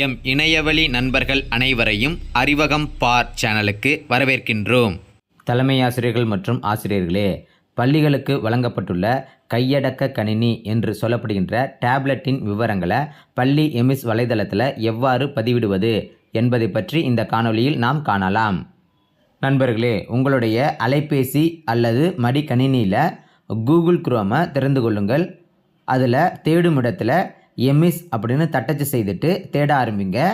M இணையவழி நண்பர்கள் அனைவரையும் அறிவகம் பார் சேனலுக்கு வரவேற்கின்றோம். தலைமை ஆசிரியர்கள் மற்றும் ஆசிரியர்களே பள்ளிகளுக்கு வழங்கப்பட்டுள்ள கையடக்க கணினி என்று சொல்லப்படுகின்ற டேப்லெட்டின் விவரங்களை பள்ளி எமிஸ் வலைதளத்தில் எவ்வாறு பதிவிடுவது என்பதை பற்றி இந்த காணொளியில் நாம் காணலாம். நண்பர்களே உங்களுடைய அலைபேசி அல்லது மடிக்கணினியில் கூகுள் குரோமை திறந்து கொள்ளுங்கள். அதில் தேடும் இடத்துல எம்இஸ் அப்படின்னு தட்டச்சு செய்துட்டு தேட ஆரம்பிங்க.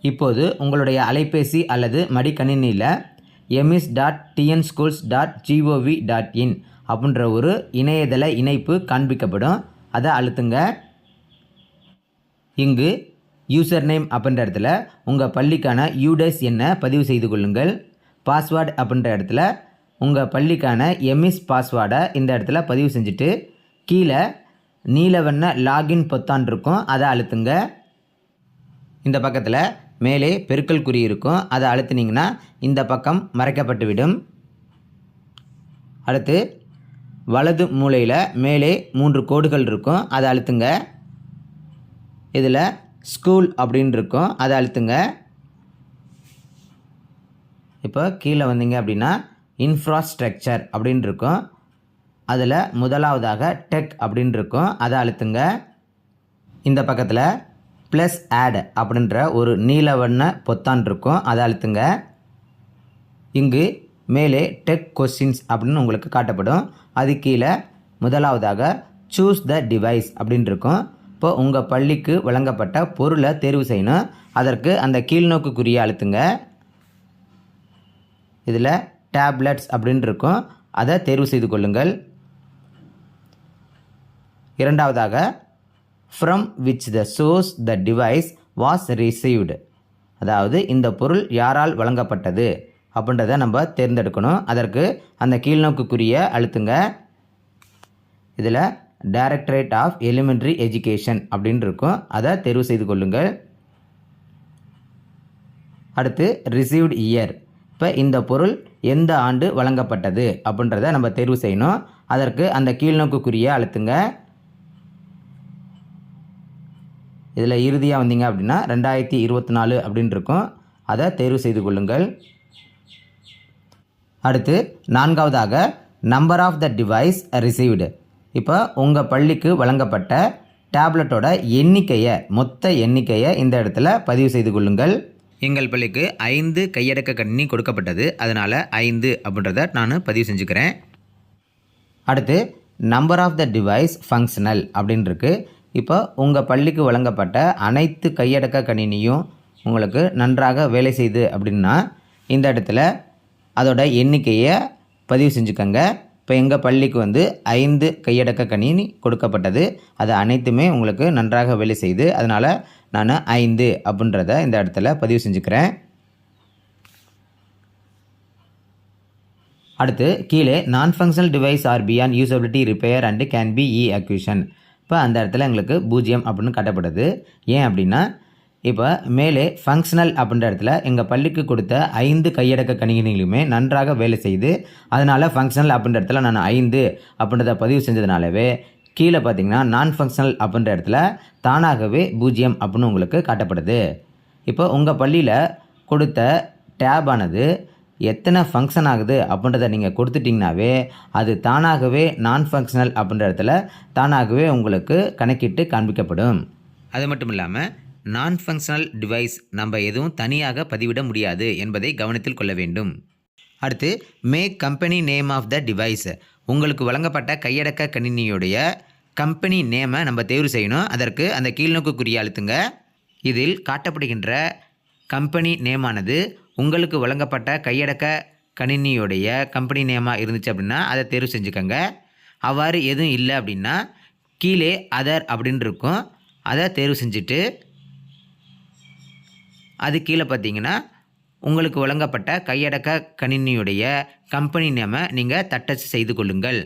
இப்போது உங்களுடைய அலைபேசி அல்லது மடிக்கணினியில் EMIS dot TN schools dot GOV dot in அப்படின்ற ஒரு இணையதள இணைப்பு காண்பிக்கப்படும். அதை அழுத்துங்க. இங்கு யூசர் நேம் அப்படின்ற இடத்துல உங்கள் பள்ளிக்கான யூடெஸ் எண்ணை பதிவு செய்து கொள்ளுங்கள். பாஸ்வேர்டு அப்படின்ற இடத்துல உங்கள் பள்ளிக்கான எம்இஸ் பாஸ்வேர்டை இந்த இடத்துல பதிவு செஞ்சுட்டு கீழே நீல வண்ண லாகின் பொத்தான் இருக்கும். அதை அழுத்துங்க. இந்த பக்கத்தில் மேலே பெருக்கல் குறி இருக்கும். அதை அழுத்துனீங்கன்னா இந்த பக்கம் மறைக்கப்பட்டுவிடும் அடுத்து வலது மூலையில் மேலே மூன்று கோடுகள் இருக்கும். அதை அழுத்துங்க. இதில் ஸ்கூல் அப்படின்னு இருக்கும். அதை அழுத்துங்க. இப்போ கீழே வந்தீங்க அப்படின்னா இன்ஃப்ராஸ்ட்ரக்சர் அப்படின்னு இருக்கும். அதில் முதலாவதாக டெக் அப்படின்னு இருக்கும் அதை அழுத்துங்க. இந்த பக்கத்தில் ப்ளஸ் ஆட் அப்படின்ற ஒரு நீல வண்ண பொத்தான் இருக்கும் அதை அழுத்துங்க. இங்கு மேலே டெக் கொஸ்டின்ஸ் அப்படின்னு உங்களுக்கு காட்டப்படும். அது கீழே முதலாவதாக சூஸ் த டிவைஸ் அப்படின்னு இருக்கும் இப்போ உங்கள் பள்ளிக்கு வழங்கப்பட்ட பொருளை தேர்வு செய்யணும். அதற்கு அந்த கீழ்நோக்குக்குரிய அழுத்துங்க. இதில் டேப்லெட்ஸ் அப்படின்னு இருக்கும் அதை தேர்வு செய்து கொள்ளுங்கள். இரண்டாவதாக from which the source the device was received அதாவது இந்த பொருள் யாரால் வழங்கப்பட்டது அப்படின்றத நம்ம தேர்ந்தெடுக்கணும். அதற்கு அந்த கீழ்நோக்குக்குரிய அழுத்துங்க. இதில் டைரக்டரேட் ஆஃப் எலிமெண்ட்ரி எஜுகேஷன் அப்படின்னு இருக்கும். அதை தெரிவு செய்து கொள்ளுங்கள். அடுத்து ரிசீவ்டு இயர் இப்போ இந்த பொருள் எந்த ஆண்டு வழங்கப்பட்டது அப்படின்றத நம்ம தேர்வு செய்யணும். அதற்கு அந்த கீழ்நோக்குக்குரிய அழுத்துங்க. இதில் இறுதியாக வந்தீங்க அப்படின்னா ரெண்டாயிரத்தி இருபத்தி நாலு அப்படின்னு இருக்கும். அதை தேர்வு செய்து கொள்ளுங்கள். அடுத்து நான்காவதாக number of the device received இப்போ உங்கள் பள்ளிக்கு வழங்கப்பட்ட டேப்லெட்டோட எண்ணிக்கையை மொத்த எண்ணிக்கையை இந்த இடத்துல பதிவு செய்து கொள்ளுங்கள். எங்கள் பள்ளிக்கு ஐந்து கையடக்க கணினி கொடுக்கப்பட்டது. அதனால் ஐந்து அப்படின்றத நான் பதிவு செஞ்சுக்கிறேன். அடுத்து number of the device functional அப்படின்னு இருக்குது இப்போ உங்கள் பள்ளிக்கு வழங்கப்பட்ட அனைத்து கையடக்க கணினியும் உங்களுக்கு நன்றாக வேலை செய்யுது அப்படின்னா இந்த இடத்துல அதோட எண்ணிக்கையை பதிவு செஞ்சுக்கோங்க. இப்போ எங்கள் பள்ளிக்கு வந்து ஐந்து கையடக்க கணினி கொடுக்கப்பட்டது. அது அனைத்துமே உங்களுக்கு நன்றாக வேலை செய்யுது அதனால் நான் ஐந்து அப்படின்றத இந்த இடத்துல பதிவு செஞ்சுக்கிறேன். அடுத்து கீழே நான் functional device or beyond usability repair and can be e acquisition இப்போ அந்த இடத்துல எங்களுக்கு பூஜ்ஜியம் அப்படின்னு காட்டப்படுது. ஏன் அப்படின்னா இப்போ மேலே ஃபங்க்ஷனல் அப்படின்ற இடத்துல எங்கள் பள்ளிக்கு கொடுத்த ஐந்து கையடக்க கணினிகளுமே நன்றாக வேலை செய்து அதனால் ஃபங்க்ஷனல் அப்படின்ற இடத்துல நான் ஐந்து அப்படின்றத பதிவு செஞ்சதுனாலவே கீழே பார்த்திங்கன்னா நான் ஃபங்க்ஷனல் அப்படின்ற இடத்துல தானாகவே பூஜ்ஜியம் அப்படின்னு உங்களுக்கு காட்டப்படுது. இப்போ உங்கள் பள்ளியில் கொடுத்த டேப் ஆனது எத்தனை ஃபங்க்ஷன் ஆகுது அப்படின்றத நீங்கள் கொடுத்துட்டிங்கனாவே அது தானாகவே நான் ஃபங்க்ஷனல் அப்படின்ற இடத்துல தானாகவே உங்களுக்கு கணக்கிட்டு காண்பிக்கப்படும். அது மட்டும் இல்லாமல் நான் ஃபங்க்ஷனல் டிவைஸ் நம்ம எதுவும் தனியாக பதிவிட முடியாது என்பதை கவனத்தில் கொள்ள வேண்டும். அடுத்து make company name of the device உங்களுக்கு வழங்கப்பட்ட கையடக்க கணினியுடைய கம்பெனி நேமை நம்ம தேர்வு செய்யணும். அதற்கு அந்த கீழ்நோக்குக்குரிய அழுத்துங்க. இதில் காட்டப்படுகின்ற கம்பெனி நேமானது உங்களுக்கு வழங்கப்பட்ட கையடக்க கணினியுடைய கம்பெனி நேமாக இருந்துச்சு அப்படின்னா அதை தேர்வு செஞ்சுக்கோங்க. அவ்வாறு எதுவும் இல்லை அப்படின்னா கீழே அதர் அப்படின்னு இருக்கும். அதை தேர்வு செஞ்சுட்டு அது கீழே பார்த்தீங்கன்னா உங்களுக்கு வழங்கப்பட்ட கையடக்க கணினியுடைய கம்பெனி நேமை நீங்கள் தட்டச்சு செய்து கொள்ளுங்கள்.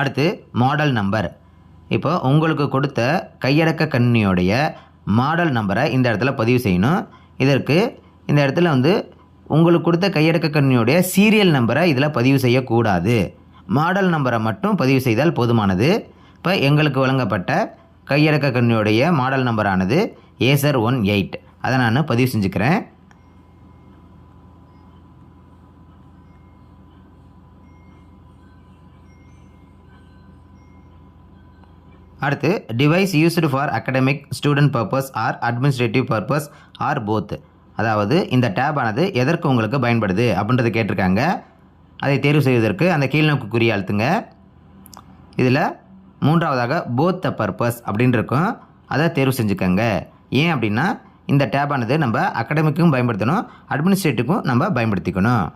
அடுத்து மாடல் நம்பர் இப்போ உங்களுக்கு கொடுத்த கையடக்க கணினியோடைய மாடல் நம்பரை இந்த இடத்துல பதிவு செய்யணும். இதற்கு இந்த இடத்துல வந்து உங்களுக்கு கொடுத்த கையடக்க கணினியுடைய சீரியல் நம்பரை இதில் பதிவு செய்யக்கூடாது. மாடல் நம்பரை மட்டும் பதிவு செய்தால் போதுமானது. இப்போ எங்களுக்கு வழங்கப்பட்ட கையடக்க கணினியுடைய மாடல் நம்பரானது ஏசர் ஒன் எயிட் அதை நான் பதிவு செஞ்சுக்கிறேன். அடுத்து device used for academic student purpose or administrative purpose or both அதாவது இந்த டேப் ஆனது எதற்கு உங்களுக்கு பயன்படுது அப்படின்றத கேட்டிருக்காங்க. அதை தேர்வு செய்வதற்கு அந்த கீழ்நோக்கு குறி அழுத்துங்க. இதில் மூன்றாவதாக போத் த பர்பஸ் அப்படின்னு இருக்கும். அதை தேர்வு செஞ்சுக்கோங்க. ஏன் அப்படின்னா இந்த டேப் ஆனது நம்ம அகடமிக்கும் பயன்படுத்தணும் அட்மினிஸ்ட்ரேட்டிவ்க்கும் நம்ம பயன்படுத்திக்கணும்.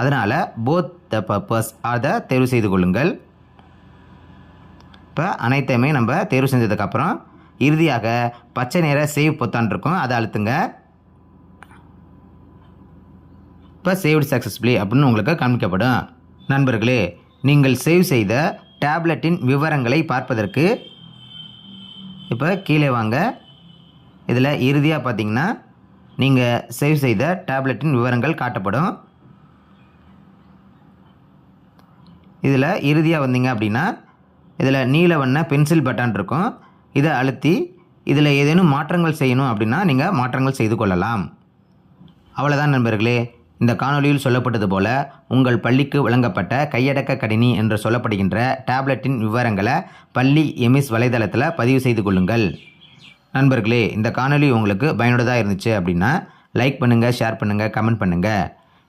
அதனால் போத் த பர்பஸ் அதை தேர்வு செய்து கொள்ளுங்கள். இப்போ அனைத்தையுமே நம்ம தேர்வு செஞ்சதுக்கப்புறம் இறுதியாக பச்சை நிற சேவ் பொத்தான் இருக்கும். அதை அழுத்துங்க. இப்போ சேவ்டு சக்ஸஸ்ஃபுல்லி அப்படின்னு உங்களுக்கு காண்பிக்கப்படும். நண்பர்களே நீங்கள் சேவ் செய்த டேப்லெட்டின் விவரங்களை பார்ப்பதற்கு இப்போ கீழே வாங்க. இதில் இறுதியாக பார்த்தீங்கன்னா நீங்கள் சேவ் செய்த டேப்லெட்டின் விவரங்கள் காட்டப்படும். இதில் இறுதியாக வந்தீங்க அப்படின்னா இதில் நீல வண்ண பென்சில் பட்டன் இருக்கும். இதை அழுத்தி இதில் ஏதேனும் மாற்றங்கள் செய்யணும் அப்படின்னா நீங்கள் மாற்றங்கள் செய்து கொள்ளலாம். அவ்வளோதான் நண்பர்களே. இந்த காணொளியில் சொல்லப்பட்டது போல உங்கள் பள்ளிக்கு வழங்கப்பட்ட கையடக்க கணினி என்று சொல்லப்படுகின்ற டேப்லெட்டின் விவரங்களை பள்ளி எமிஸ் வலைதளத்தில் பதிவு செய்து கொள்ளுங்கள். நண்பர்களே இந்த காணொளி உங்களுக்கு பயனுள்ளதாக இருந்துச்சு அப்படின்னா லைக் பண்ணுங்கள் ஷேர் பண்ணுங்கள் கமெண்ட் பண்ணுங்கள்